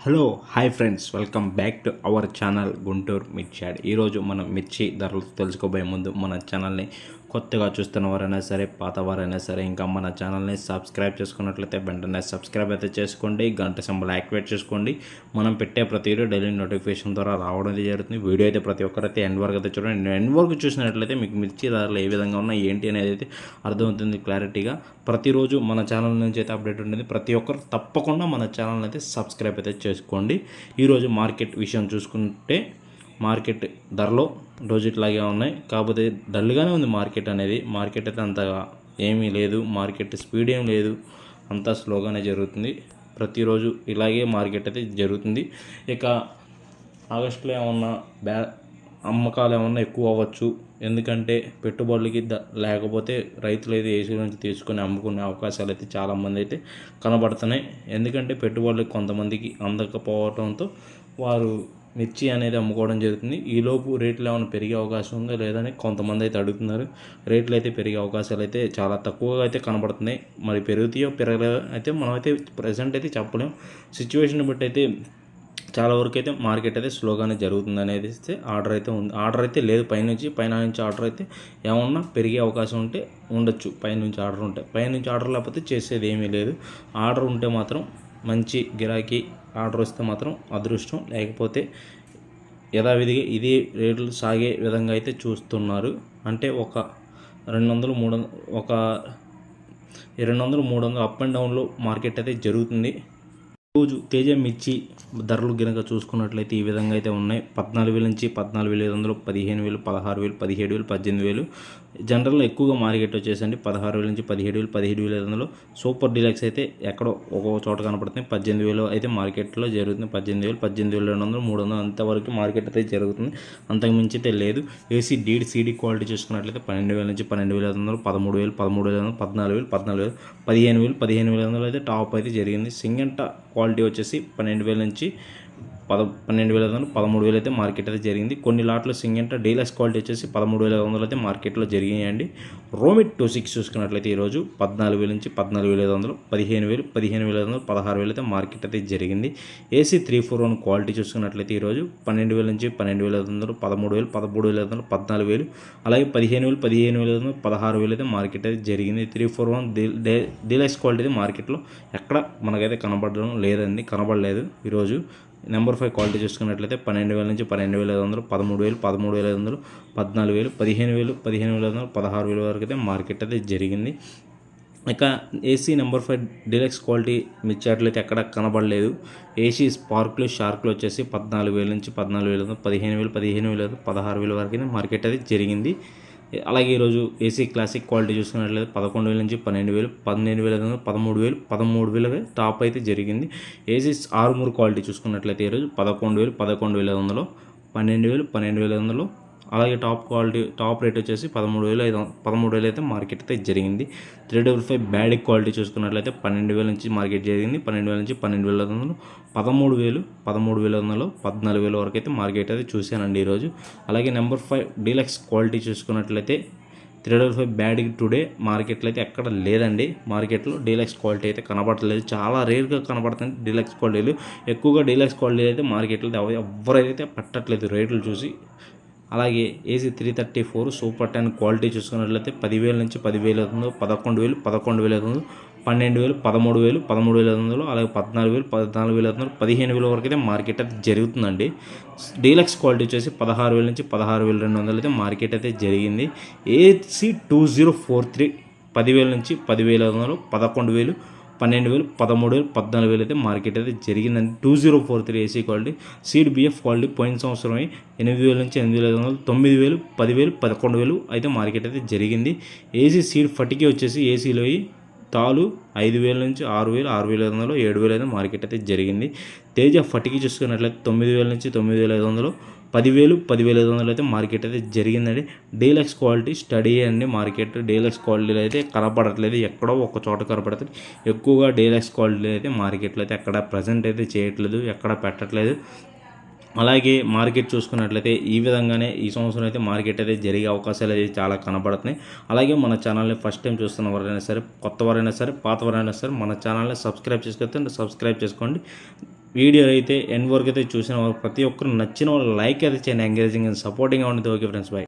Hello hi friends welcome back to our channel Guntur మిర్చాడ్ ఈరోజు మనం మిర్చి ధరలు తెలుసుకోబోయే ముందు మన ఛానల్ని కొత్తగా చూస్తున్న వారైనా సరే పాత వారైనా సరే ఇంకా మన ఛానల్ని సబ్స్క్రైబ్ చేసుకున్నట్లయితే వెంటనే సబ్స్క్రైబ్ అయితే చేసుకోండి గంట సింబల్ యాక్టివేట్ చేసుకోండి. మనం పెట్టే ప్రతి వీడియో డైలీ నోటిఫికేషన్ ద్వారా రావడం జరుగుతుంది. వీడియో అయితే ప్రతి ఒక్కరైతే ఎండ్ వరకు అయితే చూడండి. ఎండ్ వరకు చూసినట్లయితే మీకు మిర్చి ధరలు ఏ విధంగా ఉన్నాయి ఏంటి అనేది అయితే అర్థమవుతుంది క్లారిటీగా. ప్రతిరోజు మన ఛానల్ నుంచి అయితే అప్డేట్ ఉంటుంది. ప్రతి ఒక్కరు తప్పకుండా మన ఛానల్ అయితే సబ్స్క్రైబ్ అయితే చేసుకోండి. ఈరోజు మార్కెట్ విషయం చూసుకుంటే మార్కెట్ ధరలో రోజుట్లాగే ఉన్నాయి. కాకపోతే డల్గానే ఉంది మార్కెట్ అనేది. మార్కెట్ అయితే అంతగా ఏమీ లేదు. మార్కెట్ స్పీడ్ ఏం లేదు. అంతా స్లోగానే జరుగుతుంది. ప్రతిరోజు ఇలాగే మార్కెట్ అయితే జరుగుతుంది. ఇక ఆగస్టులో ఏమన్నా బ్యా అమ్మకాలు ఏమన్నా ఎక్కువ అవ్వచ్చు. ఎందుకంటే పెట్టుబడులకి ద లేకపోతే రైతులు అయితే ఏసీ నుంచి తీసుకొని అమ్ముకునే అవకాశాలు అయితే చాలామంది అయితే కనబడుతున్నాయి. ఎందుకంటే పెట్టుబడులు కొంతమందికి అందకపోవడంతో వారు మిర్చి అనేది అమ్ముకోవడం జరుగుతుంది. ఈలోపు రేట్లు ఏమైనా పెరిగే అవకాశం ఉందో లేదని కొంతమంది అయితే అడుగుతున్నారు. రేట్లు అయితే పెరిగే అవకాశాలు అయితే చాలా తక్కువగా అయితే కనబడుతున్నాయి. మరి పెరుగుతాయో పెరగలేదో అయితే మనం అయితే ప్రజెంట్ అయితే చెప్పలేం. సిచ్యువేషన్ బట్టి అయితే చాలా వరకు అయితే మార్కెట్ అయితే స్లోగానే జరుగుతుంది అనేది ఇస్తే ఆర్డర్ అయితే ఉంది. ఆర్డర్ అయితే లేదు పైనుంచి పైన నుంచి ఆర్డర్ అయితే ఏమన్నా పెరిగే అవకాశం ఉంటే ఉండొచ్చు. పైనుంచి ఆర్డర్ ఉంటే. పైనుంచి ఆర్డర్ లేకపోతే చేసేది ఏమీ లేదు. ఆర్డర్ ఉంటే మాత్రం మంచి గిరాకీ ఆర్డర్ వస్తే మాత్రం అదృష్టం. లేకపోతే యథావిధిగా ఇదే రేట్లు సాగే విధంగా అయితే చూస్తున్నారు. అంటే ఒక రెండు వందలు మూడు వందలు ఒక రెండు వందలు మూడు వందలు అప్ అండ్ డౌన్లో మార్కెట్ అయితే జరుగుతుంది. రోజు తేజ మిర్చి ధరలు గినక చూసుకున్నట్లయితే ఈ విధంగా అయితే ఉన్నాయి. పద్నాలుగు వేల నుంచి పద్నాలుగు వేల ఐదు వందలు పదిహేను వేలు పదహారు వేలు పదిహేడు వేలు పద్దెనిమిది వేలు జనరల్లో ఎక్కువగా మార్కెట్ వచ్చేసండి పదహారు వేల నుంచి పదిహేడు వేలు పదిహేడు వేల ఐదు వందలు. సూపర్ డీలక్స్ అయితే ఎక్కడో ఒక్కో చోట కనపడుతుంది పద్దెనిమిది వేలు అయితే మార్కెట్లో జరుగుతుంది. పద్దెనిమిది వేలు పద్దెనిమిది వేల రెండు వందలు మూడు వందలు అంతవరకు మార్కెట్ అయితే జరుగుతుంది. అంతకు మించి అయితే లేదు. ఏసీ డీడ్ సీడీ క్వాలిటీ చూసుకున్నట్లయితే పన్నెండు వేల నుంచి పన్నెండు వేల ఐదు వందలు పదమూడు వేలు పదమూడు వేల వందలు పద్నాలుగు వేలు పద్నాలుగు వేలు పదిహేను వేలు పదిహేను వేల వందలు అయితే టాప్ అయితే జరిగింది. సింగంట క్వాలిటీ వచ్చేసి పన్నెండు వేల నుంచి పద పన్నెండు వేల ఐదు వందలు పదమూడు వేలు అయితే మార్కెట్ అయితే జరిగింది. కొన్ని లాట్లు సింగంట డీలక్స్ క్వాలిటీ వచ్చేసి పదమూడు వేల ఐదు వందలు అయితే మార్కెట్లో జరిగాయండి రోమిట్ టూ సిక్స్ చూసుకున్నట్లయితే ఈరోజు పద్నాలుగు వేల నుంచి పద్నాలుగు వేల ఐదు వందలు పదిహేను వేలు పదిహేను వేల ఐదు వందలు పదహారు వేలు అయితే మార్కెట్ అయితే జరిగింది. AC three four one quality చూసుకున్నట్లయితే ఈరోజు పన్నెండు వేల నుంచి పన్నెండు వేల ఐదు వందలు పదమూడు వేలు పదమూడు వేల ఐదు వందలు పద్నాలుగు వేలు అలాగే పదిహేను వేలు పదిహేను వేల ఐదు వందలు పదహారు వేలు అయితే మార్కెట్ అయితే జరిగింది. Three four one deluxe quality అయితే మార్కెట్లో ఎక్కడ మనకైతే కనబడడం లేదండి కనబడలేదు. ఈరోజు నెంబర్ ఫైవ్ క్వాలిటీ చూసుకున్నట్లయితే పన్నెండు వేల నుంచి పన్నెండు వేల ఐదు వందలు పదమూడు వేలు పదమూడు వేల ఐదు వందలు పద్నాలుగు వేలు పదిహేను వేలు పదిహేను వేల ఐదు వందలు పదహారు వేల వరకు అయితే మార్కెట్ అయితే జరిగింది. ఇక AC number five deluxe quality మిచ్చాట్లయితే ఎక్కడ కనబడలేదు. ఏసీ స్పార్క్లు షార్క్లు వచ్చేసి పద్నాలుగు వేల నుంచి పద్నాలుగు వేల పదిహేను వేలు పదిహేను వేల పదహారు వేల వరకు అయితే మార్కెట్ అయితే జరిగింది. అలాగే ఈరోజు ఏసీ క్లాసిక్ క్వాలిటీ చూసుకున్నట్లయితే పదకొండు వేల నుంచి పన్నెండు వేలు పన్నెండు వేల పదమూడు వేలు పదమూడు వేల టాప్ అయితే జరిగింది. ఏసీ ఆరుమూరు క్వాలిటీ చూసుకున్నట్లయితే ఈరోజు పదకొండు వేలు పదకొండు వేల ఐదు వందలు పన్నెండు వేలు పన్నెండు వేల ఐదు వందలు అలాగే టాప్ క్వాలిటీ టాప్ రేట్ వచ్చేసి పదమూడు వేలు ఐదు పదమూడు వేలు అయితే మార్కెట్ అయితే జరిగింది. Three double five bad quality చూసుకున్నట్లయితే పన్నెండు వేల నుంచి మార్కెట్ జరిగింది. పన్నెండు వేల నుంచి పన్నెండు వేల ఐదు వందలు పదమూడు వేలు పదమూడు వేల వందలు పద్నాలుగు వేల వరకు అయితే మార్కెట్ అయితే చూశానండి ఈరోజు. అలాగే నెంబర్ ఫైవ్ డీలక్స్ క్వాలిటీ చూసుకున్నట్లయితే three double five bad today మార్కెట్లో అయితే ఎక్కడ లేదండి. మార్కెట్లో డీలక్స్ క్వాలిటీ అయితే కనబడట్లేదు చాలా రేర్గా కనబడుతుంది డీలక్స్ క్వాలిటీలు. ఎక్కువగా డీలక్స్ క్వాలిటీ అయితే మార్కెట్లో ఎవరైతే పట్టట్లేదు రేట్లు చూసి అలాగే AC three thirty four super ten quality చూసుకున్నట్లయితే పదివేల నుంచి పదివేల ఐదు వందలు పదకొండు వేలు పదకొండు వేల ఐదు వందలు పన్నెండు వేలు పదమూడు వేలు పదమూడు వేల ఐదు వందలు అలాగే పద్నాలుగు వేలు పద్నాలుగు వేల ఐదు వందలు పదిహేను వేల వరకు అయితే మార్కెట్ అయితే జరుగుతుందండి. డీలక్స్ క్వాలిటీ వచ్చేసి పదహారు వేల నుంచి పదహారు వేల రెండు వందలు అయితే మార్కెట్ అయితే జరిగింది. AC two zero four three పదివేల నుంచి పదివేల ఐదు వందలు పదకొండు వేలు పన్నెండు వేలు పదమూడు వేలు పద్నాలుగు వేలు అయితే మార్కెట్ అయితే జరిగిందండి. Two zero four three AC quality seed BF quality పోయిన సంవత్సరం ఎనిమిది వేల నుంచి ఎనిమిది వేల ఐదు వందలు తొమ్మిది వేలు పదివేలు పదకొండు వేలు అయితే మార్కెట్ అయితే జరిగింది. ఏసీ సీడ్ ఫటికి వచ్చేసి ఏసీలో తాలు ఐదు వేల నుంచి ఆరు వేలు ఆరు వేల ఐదు వందలు ఏడు వేలు అయితే మార్కెట్ అయితే జరిగింది. తేజ ఫటికి చూసుకున్నట్లయితే తొమ్మిది వేల నుంచి తొమ్మిది వేల ఐదు వందలు పదివేలు పదివేల ఐదు వందలు అయితే మార్కెట్ అయితే జరిగిందండి. డీలక్స్ క్వాలిటీ స్టడీ అండి మార్కెట్. డీలక్స్ క్వాలిటీలో అయితే కనపడట్లేదు. ఎక్కడో ఒక చోట కనపడుతుంది ఎక్కువగా డీలక్స్ క్వాలిటీ అయితే మార్కెట్లో అయితే ఎక్కడ ప్రజెంట్ అయితే చేయట్లేదు ఎక్కడ పెట్టట్లేదు. అలాగే మార్కెట్ చూసుకున్నట్లయితే ఈ విధంగానే ఈ సంవత్సరం అయితే మార్కెట్ అయితే జరిగే అవకాశాలు అయితే చాలా కనబడుతున్నాయి అలాగే మన ఛానల్ని ఫస్ట్ టైం చూస్తున్న వారైనా సరే కొత్త వారైనా సరే పాత వారైనా సరే మన ఛానల్ని సబ్స్క్రైబ్ చేసుకుంటే సబ్స్క్రైబ్ చేసుకోండి. వీడియో అయితే ఎన్ వరకు అయితే చూసిన వాళ్ళు ప్రతి ఒక్కరు నచ్చిన వాళ్ళు లైక్ అయితే చేయండి. ఎంకరేజింగ్ అండ్ సపోర్టింగ్గా ఉంటుంది ఓకే ఫ్రెండ్స్ బై